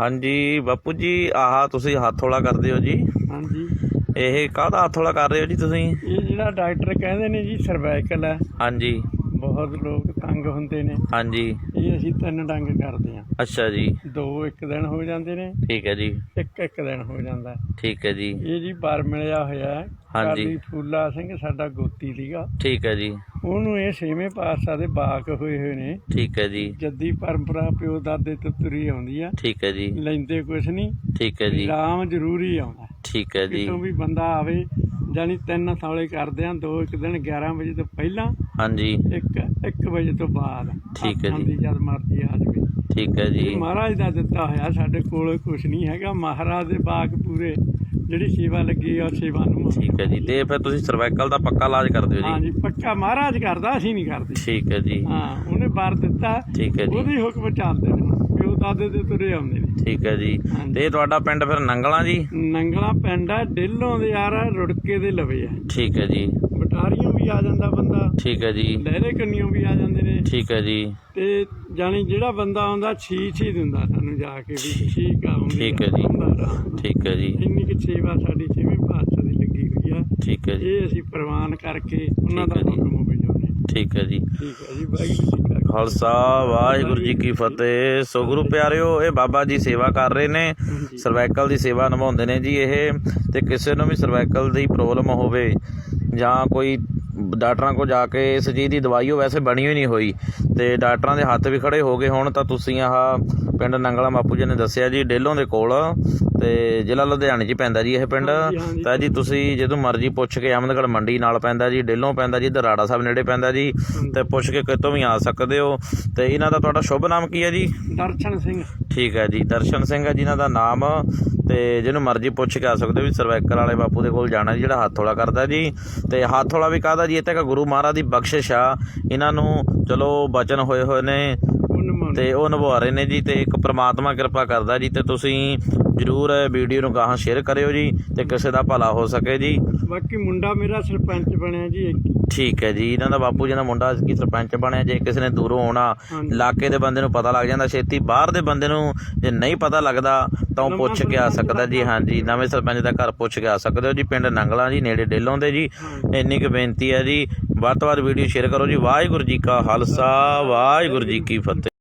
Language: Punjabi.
ਹਾਂਜੀ ਬਾਪੂ ਜੀ ਆਹ ਤੁਸੀਂ ਹੱਥੋਲਾ ਕਰਦੇ ਹੋ ਜੀ। ਹਾਂਜੀ। ਇਹ ਕਾਹਦਾ ਹੱਥੋਲਾ ਕਰ ਰਹੇ ਹੋ ਜੀ ਤੁਸੀਂ? ਇਹ ਜਿਹੜਾ ਡਾਕਟਰ ਕਹਿੰਦੇ ਨੇ ਜੀ ਸਰਵਾਈਕਲ ਹੈ। ਹਾਂਜੀ। ਬਹੁਤ ਲੋਕ ਤੰਗ ਹੁੰਦੇ ਨੇ। ਹਾਂਜੀ। ਇਹ ਅਸੀਂ ਤਿੰਨ ਡੰਗ ਕਰਦੇ ਹਾਂ। ਅੱਛਾ ਜੀ। ਦੋ ਇੱਕ ਦਿਨ ਹੋ ਜਾਂਦੇ ਨੇ ਠੀਕ ਹੈ ਜੀ। ਇੱਕ ਇੱਕ ਦਿਨ ਹੋ ਜਾਂਦਾ ਹੈ। ਠੀਕ ਹੈ ਜੀ। ਇਹ ਜੀ ਬਰ ਮਿਲਿਆ ਹੋਇਆ ਹੈ। ਹਾਂਜੀ। ਕਾਲੀ ਫੂਲਾ ਸਿੰਘ ਸਾਡਾ ਗੋਤੀ ਸੀਗਾ। ਠੀਕ ਹੈ ਜੀ। ਉਹਨੂੰ ਇਹ ਛੇਵੇਂ ਪਾਤਸ਼ਾਹ ਦੇ ਬਾਕ ਹੋਏ ਹੋਏ ਨੇ। ਠੀਕ ਹੈ ਜੀ। ਜੱਦੀ ਪਰੰਪਰਾ ਪਿਓ ਦਾਦੇ ਤੋਂ ਤੁਰੀ ਆਉਂਦੀ ਆ। ਠੀਕ ਹੈ ਜੀ। ਲੈਂਦੇ ਕੁਛ ਨਹੀਂ ਠੀਕ ਹੈ ਜੀ। ਰਾਮ ਜ਼ਰੂਰੀ ਆਉਂਦਾ। ਠੀਕ ਹੈ ਜੀ। ਕਿਤੋਂ ਵੀ ਬੰਦਾ ਆਵੇ ਜਾਨੀ ਤਿੰਨ ਸੌਲੇ ਕਰਦੇ ਆ ਦੋ ਇੱਕ ਦਿਨ 11 ਵਜੇ ਤੋਂ ਪਹਿਲਾਂ ਹਾਂਜੀ। ਇੱਕ 1 ਵਜੇ ਤੋਂ ਬਾਅਦ। ਠੀਕ ਹੈ ਜੀ। ਦੀ ਜਦ ਮਰਜ਼ੀ ਆ ਜਾਵੇ। ਠੀਕ ਹੈ ਜੀ। ਮਹਾਰਾਜ ਦਾ ਦਿੱਤਾ ਹੋਇਆ ਸਾਡੇ ਕੋਲ ਕੁਝ ਨਹੀਂ ਹੈਗਾ। ਮਹਾਰਾਜ ਦੇ ਬਾਗ ਪੂਰੇ ਜਿਹੜੀ ਸੇਵਾ ਲੱਗੀ ਆ ਸੇਵਾ ਨੂੰ ਠੀਕ ਹੈ ਜੀ। ਤੇ ਫਿਰ ਤੁਸੀਂ ਸਰਵਾਈਕਲ ਦਾ ਪੱਕਾ ਇਲਾਜ ਕਰਦੇ ਹੋ ਹਾਂ ਜੀ। ਜੀ ਪੱਕਾ ਮਹਾਰਾਜ ਕਰਦਾ ਅਸੀਂ ਨਹੀਂ ਕਰਦੇ। ਠੀਕ ਹੈ ਜੀ। ਹਾਂ ਉਹਨੇ ਬਾਰ ਦਿੱਤਾ। ਠੀਕ ਹੈ ਜੀ। ਉਹਦੇ ਹੁਕਮ ਚੱਲਦੇ ਨੇ। ਪਿਓ ਦਾਦੇ ਤੇ ਤੁਰੇ ਆਉਂਦੇ ਨੇ। ਠੀਕ ਹੈ ਜੀ। ਤੇ ਤੁਹਾਡਾ ਪਿੰਡ ਫਿਰ ਨੰਗਲਾ ਜੀ ਨੰਗਲਾ ਪਿੰਡ ਆ ਡੇਲੋਂ ਦੇ ਯਾਰ ਰੁੜਕੇ ਦੇ ਲਵੇ ਆ ਠੀਕ ਹੈ ਜੀ ਬਟਾਰੀਆਂ ਵੀ ਆ ਜਾਂਦਾ ਬੰਦਾ ਠੀਕ ਹੈ ਜੀ ਲਹਿਰੇ ਕੰਨੀਆਂ ਵੀ ਆ ਜਾਂਦੇ ਨੇ ਠੀਕ ਹੈ ਜੀ ਤੇ ਜਾਣੀ ਜਿਹੜਾ ਬੰਦਾ ਆਉਂਦਾ ਛੀਛ ਹੀ ਦਿੰਦਾ ਸਾਨੂੰ ਜਾ ਕੇ ਵੀ ਠੀਕ ਆ ਹੁੰਦੀ ਠੀਕ ਹੈ ਜੀ। ਠੀਕ ਹੈ ਜੀ ਇੰਨੀ ਕਿ ਸੇਵਾ ਸਾਡੀ ਛੇਵੇਂ ਪਾਤਸ਼ਾਹ ਦੀ ਲੱਗੀ ਹੋਈ ਆ ਠੀਕ ਹੈ ਜੀ ਇਹ ਅਸੀਂ ਪ੍ਰਵਾਨ ਕਰਕੇ ਉਹਨਾਂ ਦਾ। ਹੁਕਮ। ਠੀਕ ਹੈ ਜੀ ਠੀਕ ਹੈ ਜੀ ਕਾ ਖਾਲਸਾ ਵਾਹਿਗੁਰੂ ਜੀ ਕੀ ਫਤਿਹ। ਸੋ ਗੁਰੂ ਪਿਆਰਿਓ ਇਹ ਬਾਬਾ ਜੀ ਸੇਵਾ ਕਰ ਰਹੇ ਨੇ। ਸਰਵਾਈਕਲ ਦੀ ਸੇਵਾ ਨਿਭਾਉਂਦੇ ਨੇ ਜੀ ਇਹ। ਤੇ ਕਿਸੇ ਨੂੰ ਵੀ ਸਰਵਾਈਕਲ ਦੀ ਪ੍ਰੋਬਲਮ ਹੋਵੇ ਜਾਂ ਕੋਈ ਡਾਕਟਰਾਂ ਕੋ ਜਾ ਕੇ ਇਸ ਚੀਜ਼ ਦੀ ਦਵਾਈ ਉਹ ਵੈਸੇ ਬਣੀ ਹੋਈ ਨਹੀਂ ਹੋਈ। ਤੇ ਡਾਕਟਰਾਂ ਦੇ ਹੱਥ ਵੀ ਖੜੇ ਹੋ ਗਏ ਹੁਣ ਤਾਂ ਤੁਸੀਂ ਆਹ ਪਿੰਡ ਨੰਗਲਾ ਬਾਪੂ ਜੀ ਨੇ ਦੱਸਿਆ ਜੀ ਡੇਲੋਂ ਦੇ ਕੋਲ ਤੇ ਜ਼ਿਲ੍ਹਾ ਲੁਧਿਆਣੇ 'ਚ ਪੈਂਦਾ ਜੀ ਇਹ ਪਿੰਡ। ਤਾਂ ਜੀ ਤੁਸੀਂ ਜਦੋਂ ਮਰਜ਼ੀ ਪੁੱਛ ਕੇ ਅਹਿਮਦਗੜ੍ਹ ਮੰਡੀ ਨਾਲ ਪੈਂਦਾ ਜੀ ਡੇਲੋਂ ਪੈਂਦਾ ਜੀ ਇੱਧਰ ਰਾੜਾ ਸਾਹਿਬ ਨੇੜੇ ਪੈਂਦਾ ਜੀ ਤੇ ਪੁੱਛ ਕੇ ਕਿਤੋਂ ਵੀ ਆ ਸਕਦੇ ਹੋ। ਤੇ ਇਹਨਾਂ ਦਾ ਤੁਹਾਡਾ ਸ਼ੁਭ ਨਾਮ ਕੀ ਹੈ ਜੀ? ਦਰਸ਼ਨ ਸਿੰਘ। ਠੀਕ ਹੈ ਜੀ ਦਰਸ਼ਨ ਸਿੰਘ ਹੈ ਜਿਨ੍ਹਾਂ ਦਾ ਨਾਮ। ਤੇ ਜਿਹਨੂੰ ਮਰਜ਼ੀ ਪੁੱਛ ਕੇ ਆ ਸਕਦੇ ਹੋ ਵੀ ਸਰਵਾਈਕਲ ਵਾਲੇ ਬਾਪੂ ਦੇ ਕੋਲ ਜਾਣਾ ਜੀ ਜਿਹੜਾ ਹੱਥੋਲਾ ਕਰਦਾ ਜੀ। ਤੇ ਹੱਥੋਲਾ ਵੀ ਕਾਹਦਾ ਜੀ? ਇਹ ਤਾਂ ਗੁਰੂ ਮਹਾਰਾਜ ਦੀ ਬਖਸ਼ਿਸ਼ ਆ। ਇਹਨਾਂ ਨੂੰ ਚਲੋ ਬਚਨ ਹੋਏ ਹੋਏ ਨੇ ਤੇ ਉਹ ਨਿਭਾ ਰਹੇ ਨੇ ਜੀ ਤੇ ਇੱਕ ਪ੍ਰਮਾਤਮਾ ਕਿਰਪਾ ਕਰਦਾ ਜੀ ਤੇ ਤੁਸੀਂ ਜਰੂਰ ਇਹ ਵੀਡੀਓ ਨੂੰ ਗਾਹਾਂ ਸ਼ੇਅਰ ਕਰਿਓ ਜੀ ਤੇ ਕਿਸੇ ਦਾ ਭਲਾ ਹੋ ਸਕੇ ਜੀ ਬਾਕੀ ਮੁੰਡਾ ਮੇਰਾ ਸਰਪੰਚ ਬਣਿਆ ਜੀ। ਠੀਕ ਹੈ ਜੀ ਇਹਨਾਂ ਦਾ ਬਾਪੂ ਜੀ ਦਾ ਮੁੰਡਾ ਕੀ ਸਰਪੰਚ ਬਣਿਆ ਜੇ ਕਿਸੇ ਨੇ ਦੂਰੋਂ ਆਉਣਾ। ਇਲਾਕੇ ਦੇ ਬੰਦੇ ਨੂੰ ਪਤਾ ਲੱਗ ਜਾਂਦਾ ਛੇਤੀ ਬਾਹਰ ਦੇ ਬੰਦੇ ਨੂੰ ਜੇ ਨਹੀਂ ਪਤਾ ਲੱਗਦਾ ਤਾਂ ਉਹ ਪੁੱਛ ਕੇ ਆ ਸਕਦਾ ਜੀ ਦਾ ਹਾਂਜੀ ਨਵੇਂ ਸਰਪੰਚ ਦਾ ਘਰ ਪੁੱਛ ਕੇ ਆ ਸਕਦੇ ਹੋ ਜੀ ਪਿੰਡ ਨੰਗਲਾ ਜੀ ਨੇੜੇ ਡੇਲੋਂ ਦੇ ਜੀ। ਇੰਨੀ ਕੁ ਬੇਨਤੀ ਹੈ ਜੀ ਵੱਧ ਤੋਂ ਵੱਧ ਵੀਡੀਓ ਸ਼ੇਅਰ ਕਰੋ ਜੀ। ਵਾਹਿਗੁਰੂ ਜੀ ਕਾ ਖਾਲਸਾ, ਵਾਹਿਗੁਰੂ ਜੀ ਕੀ ਫਤਿਹ।